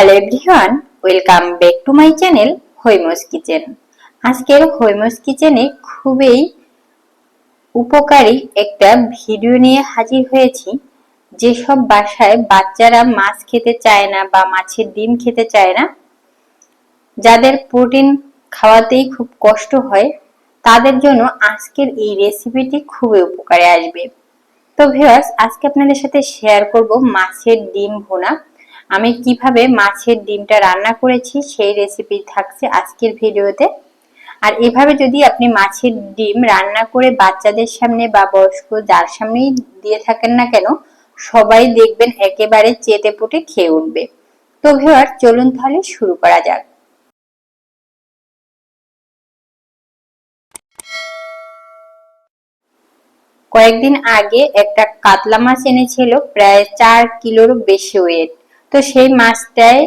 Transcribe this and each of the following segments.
Hello everyone welcome back to my channel Haima's kitchen আজকের হৈমস কিচেনে খুবই উপকারী একটা ভিডিও নিয়ে হাজির হয়েছি, যেসব বাসায় বাচ্চারা মাছ খেতে চায় না বা মাছের ডিম খেতে চায় না, যাদের প্রোটিন খাওয়াতেই খুব কষ্ট হয়, তাদের জন্য আজকের এই রেসিপিটি খুবই উপকারে আসবে। তো ভিউয়ার্স আজকে আপনাদের সাথে শেয়ার করব মাছের ডিম ভুনা আমি কীভাবে মাছের ডিমটা রান্না করেছি সেই রেসিপি থাকছে আজকের ভিডিওতে। আর এভাবে যদি আপনি মাছের ডিম রান্না করে বাচ্চাদের সামনে বা বয়স্ক যার সামনেই দিয়ে থাকেন না কেন, সবাই দেখবেন একেবারে চেটে পুটে খেয়ে উঠবে। তো ভিউয়ার চলুন তাহলে শুরু করা যাক। কয়েকদিন আগে একটা কাতলা মাছ এনেছিল, প্রায় চার কিলোর বেশি ওয়েট তো সেই মাছটায়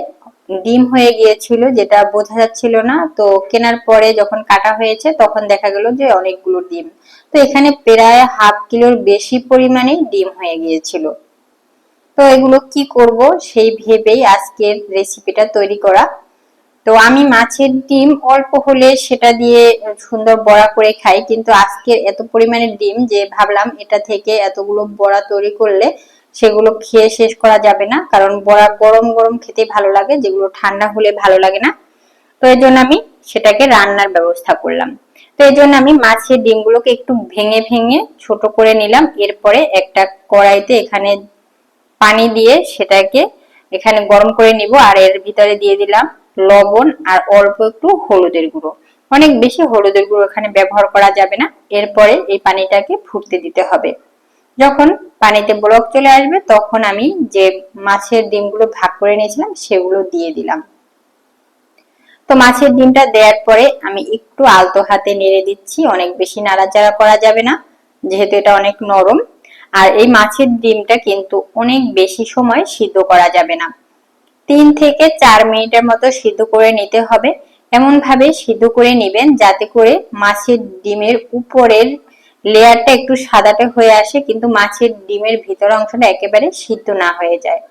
ডিম হয়ে গিয়েছিল, যেটা বোঝা যাচ্ছিল না। তো কেনার পরে যখন কাটা হয়েছে, তখন দেখা গেল যে অনেকগুলো ডিম। তো এখানে প্রায় হাফ কিলোর বেশি পরিমাণে ডিম হয়ে গিয়েছিল। তো এগুলো কি করব সেই ভেবেই আজকের রেসিপিটা তৈরি করা। তো আমি মাছের ডিম অল্প হলে সেটা দিয়ে সুন্দর বড়া করে খাই, কিন্তু আজকের এত পরিমাণে ডিম যে ভাবলাম এটা থেকে এতগুলো বড়া তৈরি করলে সেগুলো খেয়ে শেষ করা যাবে না, কারণ বড়া গরম গরম খেতে ভালো লাগে, যেগুলো ঠান্ডা হলে ভালো লাগে না। তো এই জন্য আমি সেটাকে রান্নার ব্যবস্থা করলাম। তো এই জন্য আমি মাছের ডিমগুলোকে একটু ভেঙে ভেঙে ছোট করে নিলাম, এরপরে একটা কড়াইতে এখানে পানি দিয়ে সেটাকে এখানে গরম করে নিব, আর এর ভিতরে দিয়ে দিলাম লবণ আর অল্প একটু হলুদের গুঁড়ো। অনেক বেশি হলুদের গুঁড়ো এখানে ব্যবহার করা যাবে না, এরপরে এই পানিটাকে ফুটতে দিতে হবে। যখন পানিতে ব্লক চলে আসবে, তখন আমি যে মাছের ডিমগুলো ভাগ করে নিয়েছিলাম, সেগুলো দিয়ে দিলাম। তো মাছের ডিমটা দেওয়ার পরে আমি একটু আলতো হাতে নেড়ে দিচ্ছি, অনেক বেশি নাড়াচাড়া করা যাবে না, যেহেতু এটা অনেক নরম। আর এই মাছের ডিমটা কিন্তু অনেক বেশি সময় সিদ্ধ করা যাবে না। তিন থেকে চার মিনিটের মতো সিদ্ধ করে নিতে হবে। এমন ভাবে সিদ্ধ করে নেবেন, যাতে করে মাছের ডিমের উপরের লেয়ারটা একটু সাদাটে হয়ে আসে, কিন্তু মাছের ডিমের ভিতর অংশটা একেবারে সিদ্ধ না হয়ে যায়।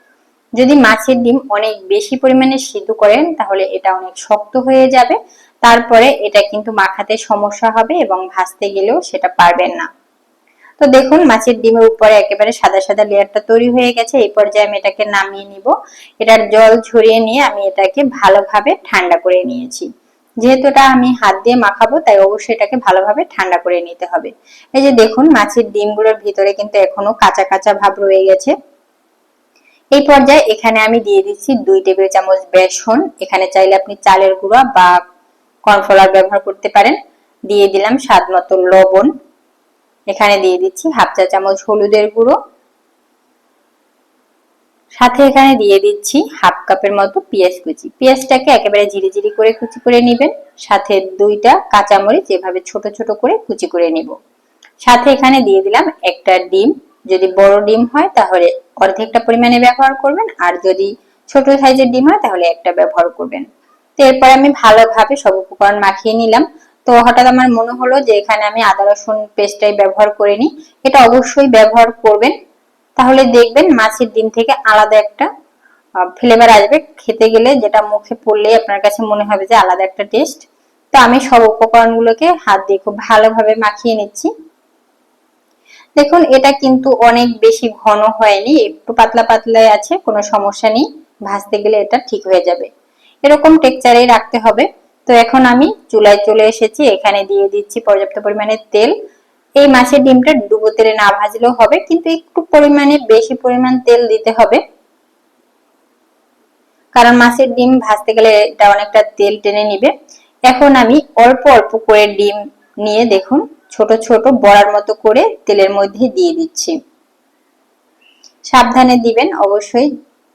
যদি মাছের ডিম অনেক বেশি পরিমাণে সিদ্ধ করেন, তাহলে এটা অনেক শক্ত হয়ে যাবে। তারপরে এটা কিন্তু মাখাতে সমস্যা হবে এবং ভাজতে গেলেও সেটা পারবেন না। তো দেখুন, মাছের ডিমের উপরে একেবারে সাদা সাদা লেয়ারটা তৈরি হয়ে গেছে। এই পর্যায়ে আমি এটাকে নামিয়ে নিব। এটার জল ঝরিয়ে নিয়ে আমি এটাকে ভালোভাবে ঠান্ডা করে নিয়েছি। যেহেতু এটা আমি হাত দিয়ে মাখাবো, তাই অবশ্যই এটাকে ভালোভাবে ঠান্ডা করে নিতে হবে। এই যে দেখুন, মাছের ডিমগুলোর ভিতরে কিন্তু এখনও কাঁচা কাঁচা ভাব রয়ে গেছে। এই পর্যায়ে এখানে আমি দিয়ে দিচ্ছি দুই টেবিল চামচ বেসন। এখানে চাইলে আপনি চালের গুঁড়া বা কর্নফ্লাওয়ার ব্যবহার করতে পারেন। দিয়ে দিলাম স্বাদ মতো লবণ। এখানে দিয়ে দিচ্ছি হাফ চা চামচ হলুদের গুঁড়ো। সাথে এখানে দিয়ে দিচ্ছি হাফ কাপের মতো পেঁয়াজ কুচি। পেঁয়াজটাকে একেবারে ঝিরি জিরি করে কুচি করে নেবেন। সাথে দুইটা কাঁচামরিচ এভাবে ছোট ছোট করে কুচি করে নিব। সাথে এখানে দিয়ে দিলাম একটা ডিম। যদি বড় ডিম হয় তাহলে অর্ধেকটা পরিমাণে ব্যবহার করবেন, আর যদি ছোট সাইজের ডিম হয় তাহলে একটা ব্যবহার করবেন। তো এরপর আমি ভালোভাবে সব উপকরণ মাখিয়ে নিলাম। তো হঠাৎ আমার মনে হলো যে এখানে আমি আদা রসুন পেস্টটাই ব্যবহার করে নিই এটা অবশ্যই ব্যবহার করবেন। তাহলে দেখবেন মাছের ডিম থেকে আলাদা একটা ফ্লেভার আসবে। খেতে গেলে যেটা মুখে পড়লেই আপনার কাছে মনে হবে যে আলাদা একটা টেস্ট তো আমি সব উপকরণগুলোকে হাত দিয়ে খুব ভালোভাবে মাখিয়ে নিচ্ছি। দেখুন, এটা কিন্তু অনেক বেশি ঘন হয়নি, একটু পাতলা পাতলাই আছে, কোনো সমস্যা নেই। ভাজতে গেলে এটা ঠিক হয়ে যাবে। এরকম টেক্সচারেই রাখতে হবে। তো এখন আমি চুলায় চলে এসেছি, এখানে দিয়ে দিচ্ছি পর্যাপ্ত পরিমাণে তেল। এই মাছের ডিমটা ডুবো তেলে না ভাজলেও হবে, কিন্তু একটু পরিমাণে, বেশি পরিমাণ তেল দিতে হবে। কারণ মাছের ডিম ভাজতে গেলে এটা অনেকটা তেল টেনে নিবে। এখন আমি অল্প অল্প করে ডিম নিয়ে দেখুন, ছোট ছোট বড়ার মতো করে তেলের মধ্যে দিয়ে দিচ্ছি। সাবধানে দিবেন, অবশ্যই।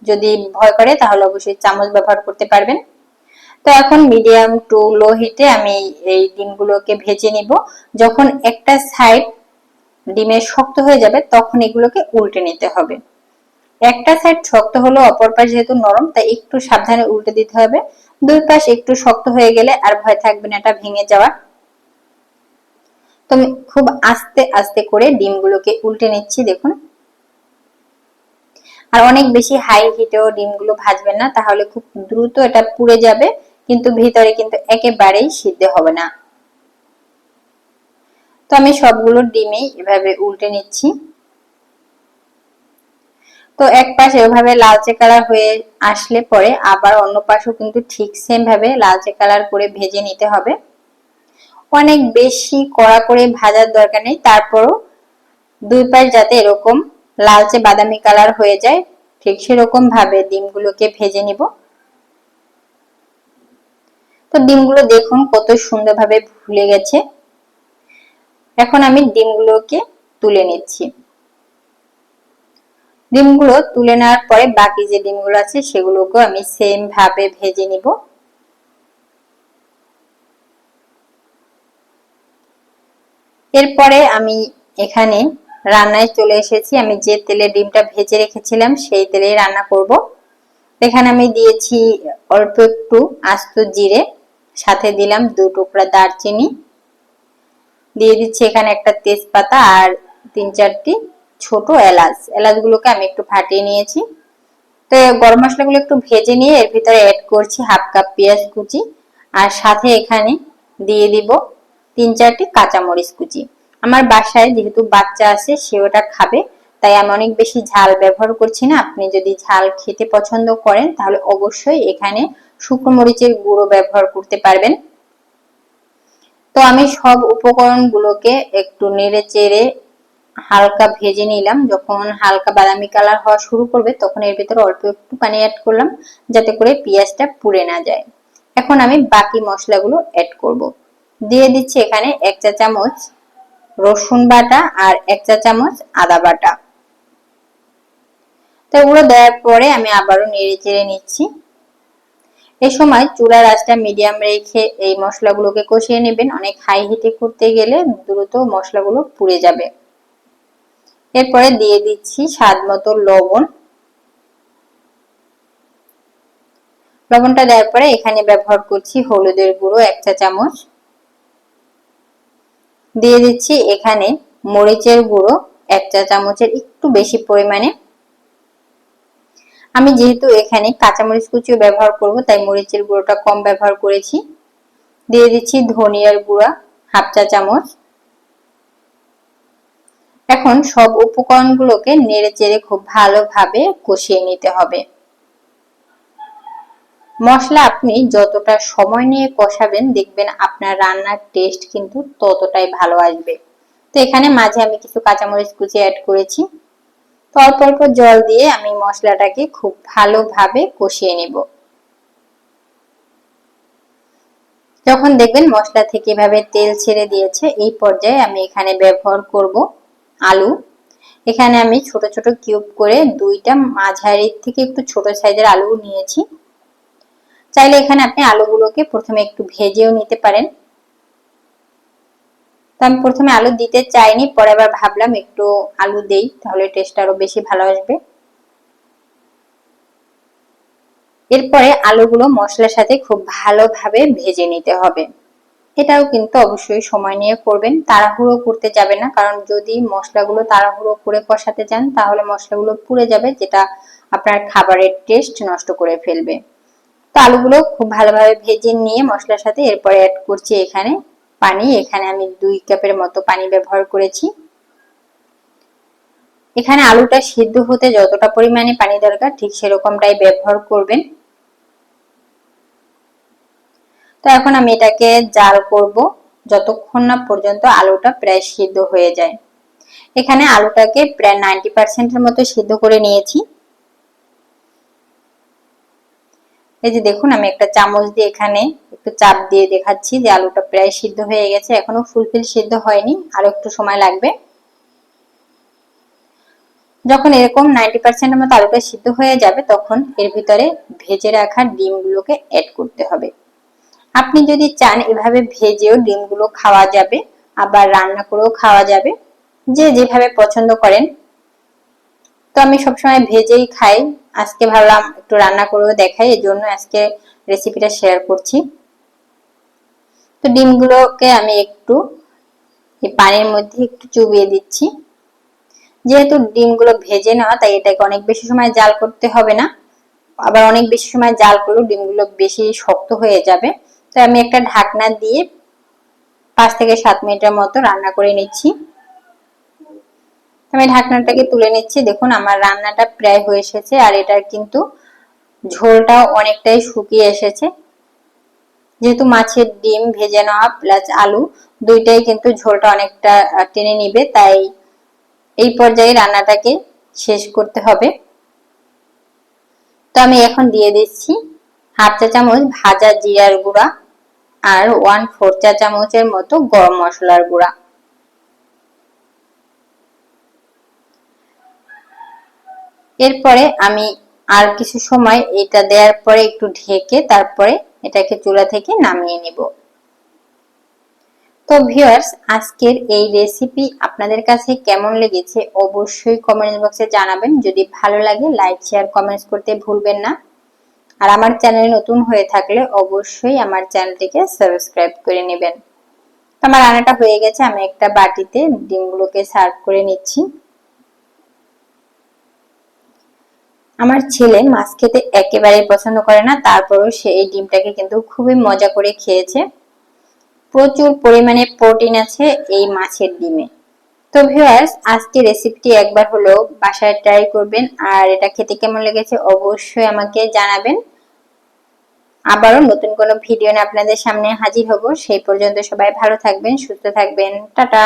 যদি ভয় করে তাহলে অবশ্যই চামচ ব্যবহার করতে পারবেন। তো এখন মিডিয়াম টু লো হিটে আমি এই ডিমগুলোকে ভেজে নিব। যখন একটা সাইড ডিমের শক্ত হয়ে যাবে, তখন এগুলোকে উল্টে নিতে হবে। একটা সাইড শক্ত হলো, অপর পাশ যেহেতু নরম, তাই একটু সাবধানে উল্টে দিতে হবে। দুই পাশ একটু শক্ত হয়ে গেলে আর ভয় থাকবে না, এটা ভেঙে যাওয়ার। তো খুব আস্তে আস্তে করে ডিমগুলোকে উল্টে নিচ্ছি, দেখুন। আর অনেক বেশি হাই হিটেও ডিমগুলো ভাজবেন না, তাহলে খুব দ্রুত এটা পুড়ে যাবে। কিন্তু ভিতরে কিন্তু একেবারেই সিদ্ধ হবে না। তো আমি সবগুলো ডিমে এভাবে উল্টে নিচ্ছি। তো এক পাশে এভাবে লালচে কালার হয়ে আসলে পরে আবার অন্য পাশেও কিন্তু ঠিক সেম ভাবে লালচে কালার করে ভেজে নিতে হবে। অনেক বেশি কড়া করে ভাজার দরকার নেই, তারপরও দুই পাশ যাতে এরকম লালচে বাদামি কালার হয়ে যায়, ঠিক সেরকম ভাবে ডিমগুলোকে ভেজে নিব। তো ডিমগুলো দেখুন কত সুন্দরভাবে ভুলে গেছে। এখন আমি ডিমগুলোকে তুলে নিচ্ছি। ডিমগুলো তুলে নেওয়ার পরে বাকি যে ডিমগুলো আছে সেগুলোকে আমি সেম ভাবে ভেজে নিব। এরপরে আমি এখানে রান্নায় চলে এসেছি। আমি যে তেলে ডিমটা ভেজে রেখেছিলাম সেই তেলে রান্না করব। এখানে আমি দিয়েছি অল্প একটু আস্ত জিরে। সাথে দিলাম দু টুকরা দারচিনি। দিয়ে দিচ্ছি এখানে একটা তেজপাতা আর তিন চারটি ছোট এলাচ। এলাচগুলোকে আমি একটু ফাটিয়ে নিয়েছি। তো গরম মশলাগুলো একটু ভেজে নিয়ে এর ভিতরে অ্যাড করছি হাফ কাপ পেঁয়াজ কুচি। আর সাথে এখানে দিয়ে দিব তিন চারটি কাঁচামরিচ কুচি। আমার বাসায় যেহেতু বাচ্চা আছে, সে ওটা খাবে। তাই আমি অনেক বেশি ঝাল ব্যবহার করছি না। আপনি যদি ঝাল খেতে পছন্দ করেন, তাহলে অবশ্যই এখানে শুকনো মরিচের গুঁড়ো ব্যবহার করতে পারবেন। তো আমি সব উপকরণগুলোকে একটু নেড়ে চেড়ে হালকা ভেজে নিলাম। যখন হালকা বাদামি কালার হওয়া শুরু করবে, তখন এর ভিতরে অল্প একটু পানি অ্যাড করলাম, যাতে করে পেঁয়াজটা পুড়ে না যায়। এখন আমি বাকি মশলাগুলো অ্যাড করব। দিয়ে দিচ্ছি এখানে এক চা চামচ রসুন বাটা আর এক চা চামচ আদা বাটা। তো এগুলো দেওয়ার পরে আমি আবারও নেড়ে চেড়ে নিচ্ছি। এই সময় চুলার আঁচটা মিডিয়াম রেখে এই মশলাগুলোকে কষিয়ে নেবেন। অনেক হাই হিটে করতে গেলে দ্রুত মশলাগুলো পুড়ে যাবে। এরপরে দিয়ে দিচ্ছি স্বাদ মতো লবণ। লবণটা দেওয়ার পরে এখানে ব্যবহার করছি হলুদের গুঁড়ো এক চা চামচ। দিয়ে দিচ্ছি এখানে মরিচের গুঁড়ো এক চা চামচের একটু বেশি পরিমাণে। আমি যেহেতু এখানে কাঁচামরিচ কুচিও ব্যবহার করব, তাই মরিচের গুঁড়োটা কম ব্যবহার করেছি। দিয়ে দিচ্ছি ধনিয়ার গুঁড়া, হাফ চা চামচ। এখন সব উপকরণগুলোকে নেড়ে চেড়ে খুব ভালোভাবে কষিয়ে নিতে হবে। মশলা আপনি যতটা সময় নিয়ে কষাবেন, দেখবেন আপনার রান্নার টেস্ট কিন্তু ততটাই ভালো আসবে। তো এখানে মাঝে আমি কিছু কাঁচামরিচ কুচি অ্যাড করেছি। অল্প অল্প জল দিয়ে আমি মশলাটাকে খুব ভালোভাবে কষিয়ে নেব। যখন দেখবেন মশলা থেকে এভাবে তেল ছেড়ে দিয়েছে, এই পর্যায়ে আমি এখানে ব্যবহার করব আলু। এখানে আমি ছোট ছোট কিউব করে দুইটা মাঝারি থেকে একটু ছোট সাইজের আলু নিয়েছি। চাইলে এখানে আপনি আলুগুলোকে প্রথমে একটু ভেজেও নিতে পারেন। তো আমি প্রথমে আলু দিতে চাইনি, পরে আবার ভাবলাম একটু আলু দেই, তাহলে টেস্ট আরও বেশি ভালো আসবে। এরপরে আলুগুলো মশলার সাথে খুব ভালোভাবে ভেজে নিতে হবে। এটাও কিন্তু অবশ্যই সময় নিয়ে করবেন, তাড়াহুড়ো করতে যাবে না, কারণ যদি মশলাগুলো তাড়াহুড়ো করে কষাতে চান, তাহলে মশলাগুলো পুড়ে যাবে, যেটা আপনার খাবারের টেস্ট নষ্ট করে ফেলবে। তো আলুগুলো খুব ভালোভাবে ভেজে নিয়ে মশলার সাথে এরপরে অ্যাড করছি এখানে পানি, এখানে আমি দুই কাপের মতো পানি ব্যবহার করেছি। এখানে আলুটা সিদ্ধ হতে যতটা পরিমাণে পানি দরকার, ঠিক সেরকমটাই ব্যবহার করবেন। তো এখন আমি এটাকে জাল করব, যতক্ষণ না পর্যন্ত আলুটা প্রায় সিদ্ধ হয়ে যায়। এখানে আলুটাকে প্রায় নাইনটি পার্সেন্টের মতো সিদ্ধ করে নিয়েছি। এই যে দেখুন, আমি একটা চামচ দিয়ে এখানে একটু চাপ দিয়ে দেখাচ্ছি যে আলুটা প্রায় সিদ্ধ হয়ে গেছে, এখনও ফুলফিল সিদ্ধ হয়নি, আরও একটু সময় লাগবে। যখন এরকম নাইনটি পার্সেন্টের মতো আলুটা সিদ্ধ হয়ে যাবে, তখন এর ভিতরে ভেজে রাখা ডিমগুলোকে অ্যাড করতে হবে। আপনি যদি চান এভাবে ভেজেও ডিমগুলো খাওয়া যাবে, আবার রান্না করেও খাওয়া যাবে, যে যেভাবে পছন্দ করেন। তো আমি সবসময় ভেজেই খাই আজকে ভাবলাম একটু রান্না করেও দেখাই, এই জন্য আজকে রেসিপিটা শেয়ার করছি। তো ডিমগুলোকে আমি একটু এই পানির মধ্যে একটু চুবিয়ে দিচ্ছি। যেহেতু ডিমগুলো ভেজে নেওয়া, তাই এটাকে অনেক বেশি সময় জাল করতে হবে না। আবার অনেক বেশি সময় জাল করলেও ডিমগুলো বেশি শক্ত হয়ে যাবে। তো আমি একটা ঢাকনা দিয়ে পাঁচ থেকে সাত মিনিটের মতো রান্না করে নিচ্ছি। আমি ঢাকনাটাকে তুলে নিচ্ছি। দেখুন, আমার রান্নাটা প্রায় হয়ে এসেছে আর এটার কিন্তু ঝোলটাও অনেকটাই শুকিয়ে এসেছে। যেহেতু মাছের ডিম ভেজে নেওয়া প্লাস আলু দুইটাই কিন্তু ঝোলটা অনেকটা টেনে নিবে, তাই এই পর্যায়ে রান্নাটাকে শেষ করতে হবে। তো আমি এখন দিয়ে দিচ্ছি হাফ চা চামচ ভাজা জিরার গুঁড়া আর ওয়ান ফোর চা চামচের মতো গরম মশলার গুঁড়া। এরপরে আমি আর কিছু সময় এটা দেওয়ার পরে একটু ঢেকে তারপরে এটাকে চুলা থেকে নামিয়ে নিব। তো ভিউয়ার্স, আজকের এই রেসিপি আপনাদের কাছে কেমন লেগেছে অবশ্যই কমেন্ট বক্সে জানাবেন। যদি ভালো লাগে, লাইক, শেয়ার, কমেন্টস করতে ভুলবেন না। আর আমার চ্যানেল নতুন হয়ে থাকলে অবশ্যই আমার চ্যানেলটিকে সাবস্ক্রাইব করে নেবেন। আমার রান্নাটা হয়ে গেছে, আমি একটা বাটিতে ডিমগুলোকে সার্ভ করে নিচ্ছি। আমার ছেলে মাছ খেতে একেবারে পছন্দ করে না, তারপরেও সে এই ডিমটাকে কিন্তু খুবই মজা করে খেয়েছে। প্রচুর পরিমাণে প্রোটিন আছে এই মাছের ডিমে। তো ভিউয়ার্স আজকে রেসিপিটি একবার হলো বাসায় ট্রাই করবেন, আর এটা খেতে কেমন লেগেছে অবশ্যই আমাকে জানাবেন। আবারও নতুন কোনো ভিডিও নিয়ে আপনাদের সামনে হাজির হব। সেই পর্যন্ত সবাই ভালো থাকবেন, সুস্থ থাকবেন। টাটা!